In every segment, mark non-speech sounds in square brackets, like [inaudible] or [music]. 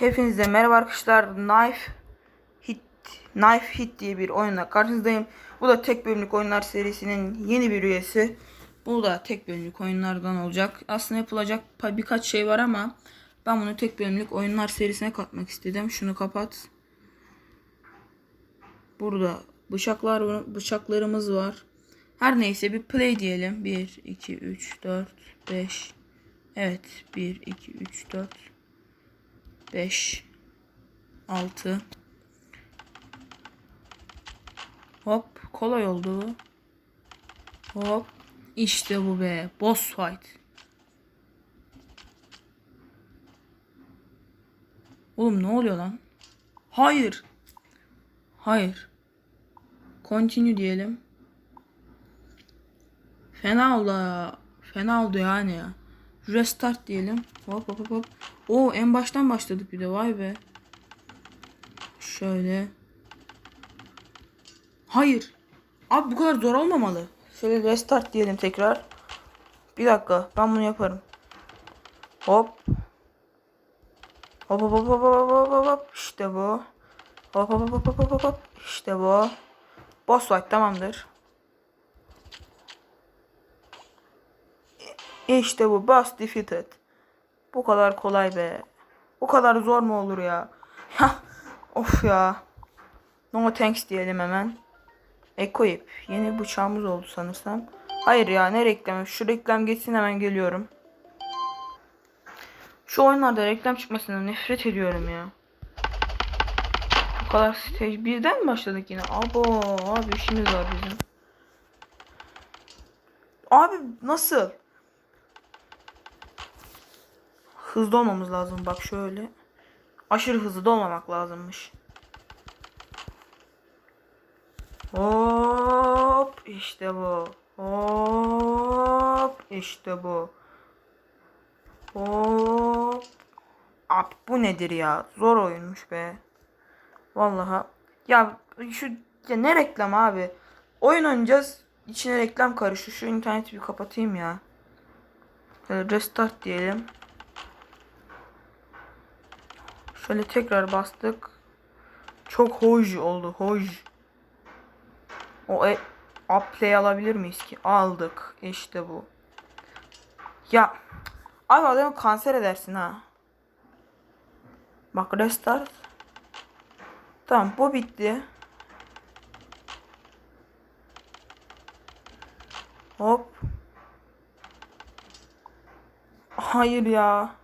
Hepinize merhaba arkadaşlar. Knife Hit Knife Hit diye bir oyunla karşınızdayım. Bu da tek bölümlük oyunlar serisinin yeni bir üyesi. Bu da tek bölümlük oyunlardan olacak. Aslında yapılacak birkaç şey var ama ben bunu tek bölümlük oyunlar serisine katmak istedim. Şunu kapat. Burada bıçaklar bıçaklarımız var. Her neyse bir play diyelim. 1 2 3 4 5 Evet 1 2 3 4 5 6 Hop kolay oldu. Hop işte bu be boss fight. Oğlum ne oluyor lan? Hayır. Hayır. Continue diyelim. Fena oldu. Fena oldu yani ya. Restart diyelim. Hop hop hop hop. Oo en baştan başladık bir de vay be. Şöyle. Hayır. Abi bu kadar zor olmamalı. Şöyle restart diyelim tekrar. Bir dakika ben bunu yaparım. Hop. Hop hop hop hop hop hop hop hop. İşte bu. Hop hop hop hop hop hop hop. İşte bu. Boss fight tamamdır. İşte bu boss defeated. Bu kadar kolay be. Bu kadar zor mu olur ya? Of ya. No thanks diyelim hemen. Equip. Yeni bıçağımız oldu sanırsam. Hayır ya ne reklamı? Şu reklam geçsin hemen geliyorum. Şu oyunlarda reklam çıkmasından nefret ediyorum ya. Bu kadar stage birden mi başladık yine? Abo abi işimiz var bizim. Abi nasıl? Hızlı olmamız lazım bak şöyle. Aşırı hızlı da olmamak lazımmış. Hop işte bu. Hop işte bu. Hop. Abi bu nedir ya? Zor oyunmuş be. Vallahi. Ya şu ya ne reklam abi? Oyun oynayacağız. İçine reklam karışıyor. Şu interneti bir kapatayım ya. Restart diyelim. Şöyle tekrar bastık. Çok hoş oldu. Hoş. O e, upplay alabilir miyiz ki? Aldık. İşte bu. Ya. Abi adamı kanser edersin ha. Bak restart. Tamam bu bitti. Hop. Hayır ya.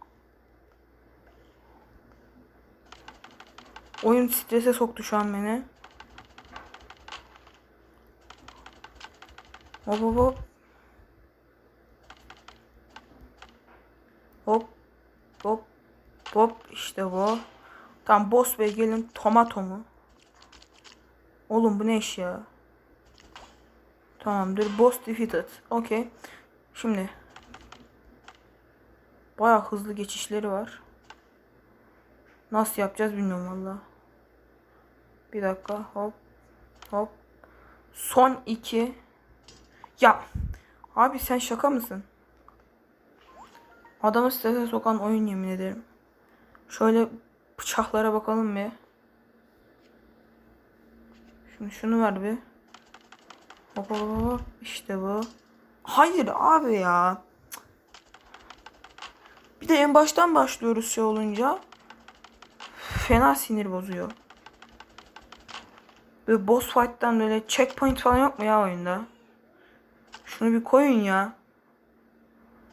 Oyun strese soktu şu an beni. Hop hop hop. Hop. Hop. Hop. İşte bu. Tam boss bey gelin tomato mu? Oğlum bu ne iş ya? Tamamdır. Boss defeated. Okey. Şimdi. Baya hızlı geçişleri var. Nasıl yapacağız bilmiyorum valla. Bir dakika. Hop. Hop. Son iki. Ya. Abi sen şaka mısın? Adamı strese sokan oyun yemin ederim. Şöyle bıçaklara bakalım bir. Şimdi şunu ver bir. Hop hop hop. İşte bu. Hayır abi ya. Bir de en baştan başlıyoruz şey olunca. Fena sinir bozuyor. Böyle boss fight'tan böyle checkpoint falan yok mu ya oyunda? Şunu bir koyun ya.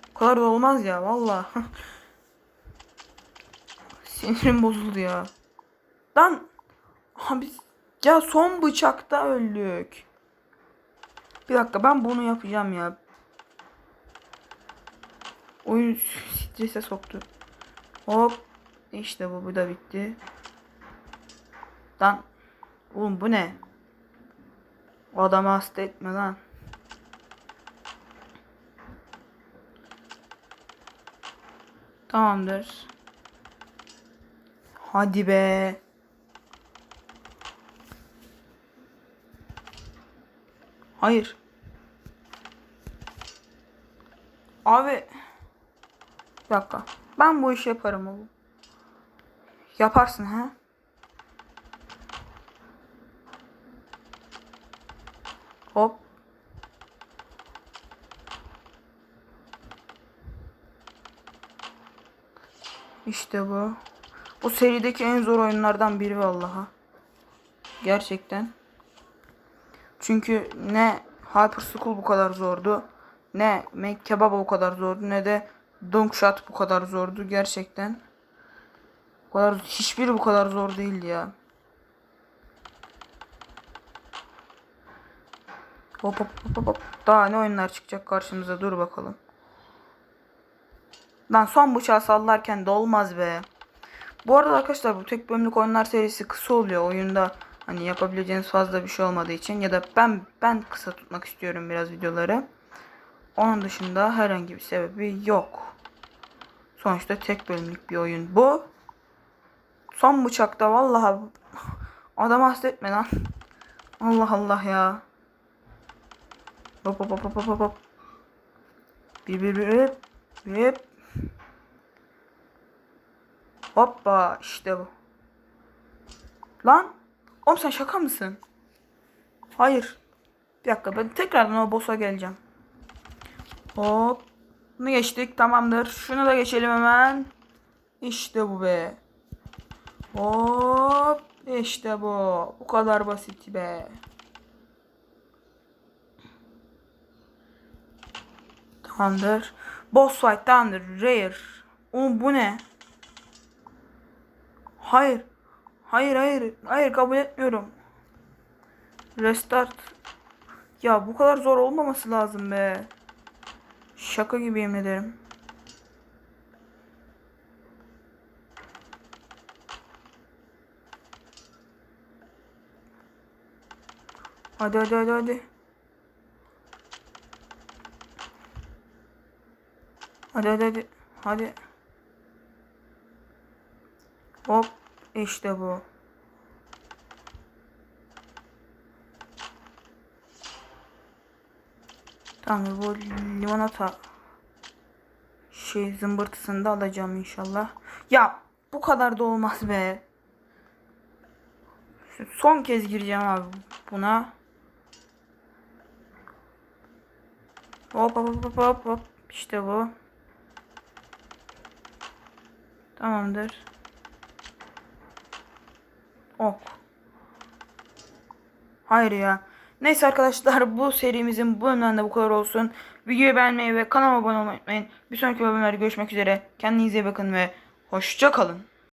Bu kadar da olmaz ya valla. [laughs] Sinirim bozuldu ya. Lan abi ya son bıçakta öldük. Bir dakika ben bunu yapacağım ya. Oyun strese soktu. Hop. İşte bu bu da bitti. Lan. Oğlum bu ne? Adamı hasta etme lan. Tamamdır. Hadi be. Hayır. Abi. Bir dakika. Ben bu işi yaparım oğlum. Yaparsın ha? Hop. İşte bu. Bu serideki en zor oyunlardan biri vallaha. Gerçekten. Çünkü ne Hyper School bu kadar zordu. Ne Make Kebab o kadar zordu. Ne de Dunk Shot bu kadar zordu. Gerçekten. Bu kadar, hiçbiri bu kadar zor değildi ya. Hop hop hop, hop. Daha ne oyunlar çıkacak karşımıza dur bakalım. Lan son bıçağı sallarken de olmaz be. Bu arada arkadaşlar bu tek bölümlük oyunlar serisi kısa oluyor oyunda. Hani yapabileceğiniz fazla bir şey olmadığı için ya da ben ben kısa tutmak istiyorum biraz videoları. Onun dışında herhangi bir sebebi yok. Sonuçta tek bölümlük bir oyun bu. Son bıçakta vallahi adam hasretme lan. Allah Allah ya. Hop hop hop hop hop hop. Bir bir bir hep hep. Hoppa işte bu. Lan oğlum sen şaka mısın? Hayır. Bir dakika ben tekrardan o boss'a geleceğim. Hop. Bunu geçtik tamamdır. Şunu da geçelim hemen. İşte bu be. Hop. İşte bu. Bu kadar basit be. Tamamdır. Boss fight tamamdır. Rare. Oğlum bu ne? Hayır. Hayır hayır. Hayır kabul etmiyorum. Restart. Ya bu kadar zor olmaması lazım be. Şaka gibi yemin ederim. Hadi hadi hadi hadi. Hadi hadi hadi. Hadi. Hop. işte bu. Tamam bu limonata şey zımbırtısını da alacağım inşallah. Ya bu kadar da olmaz be. Son kez gireceğim abi buna. Hop hop hop hop hop. İşte bu. Tamamdır. Ok. Hayır ya. Neyse arkadaşlar bu serimizin bu bölümden bu kadar olsun. Videoyu beğenmeyi ve kanalıma abone olmayı unutmayın. Bir sonraki bölümlerde görüşmek üzere. Kendinize iyi bakın ve hoşça kalın.